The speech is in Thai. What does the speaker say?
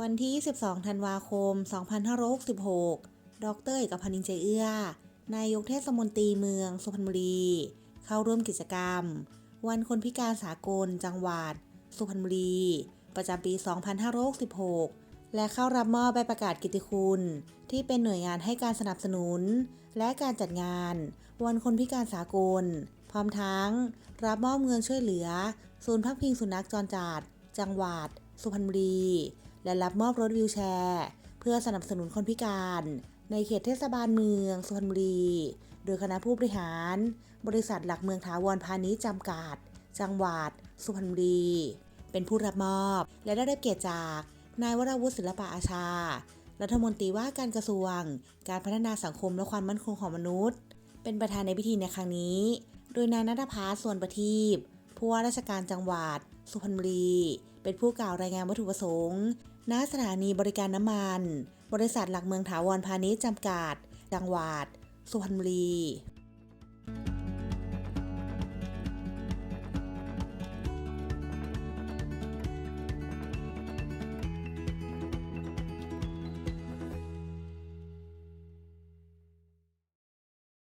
วันที่ 22 ธันวาคม 2566 ดรเอกพันธ์นินใจเอื้อ นายกเทศมนตรีเมืองสุพรรณบุรี เข้าร่วมกิจกรรม วันคนพิการสากลจังหวัด สุพรรณบุรี ประจำปี 2566 และเข้ารับมอบใบประกาศกิติคุณ ที่เป็นหน่วยงานให้การสนับสนุน และการจัดงาน วันคนพิการสากล พร้อมทั้ง รับมอบเงินช่วยเหลือ ศูนย์พักพิงสุนัขจรจัด จังหวัด สุพรรณบุรี และรับมอบรถวีลแชร์ เพื่อสนับสนุนคนพิการ ในเขตเทศบาลเมืองสุพรรณบุรี โดยคณะผู้บริหาร บริษัทหลักเมืองถาวรพาณิชย์จำกัด จังหวัด สุพรรณบุรี เป็นผู้รับมอบ และได้รับเกียรติจากนายวราวุฒิศิลปะอาชา รัฐมนตรีว่าการกระทรวง การพัฒนาสังคมและความมั่นคงของมนุษย์ เป็นประธานในพิธีในครั้งนี้ โดยนายนัทพัฒน์ส่วนประทีปผู้ว่าราชการจังหวัด สุพรรณบุรี เป็นผู้กล่าวรายงานวัตถุประสงค์ ณสถานีบริการน้ำมัน บริษัทหลักเมืองถาวรพาณิชย์จำกัด จังหวัด สุพรรณบุรี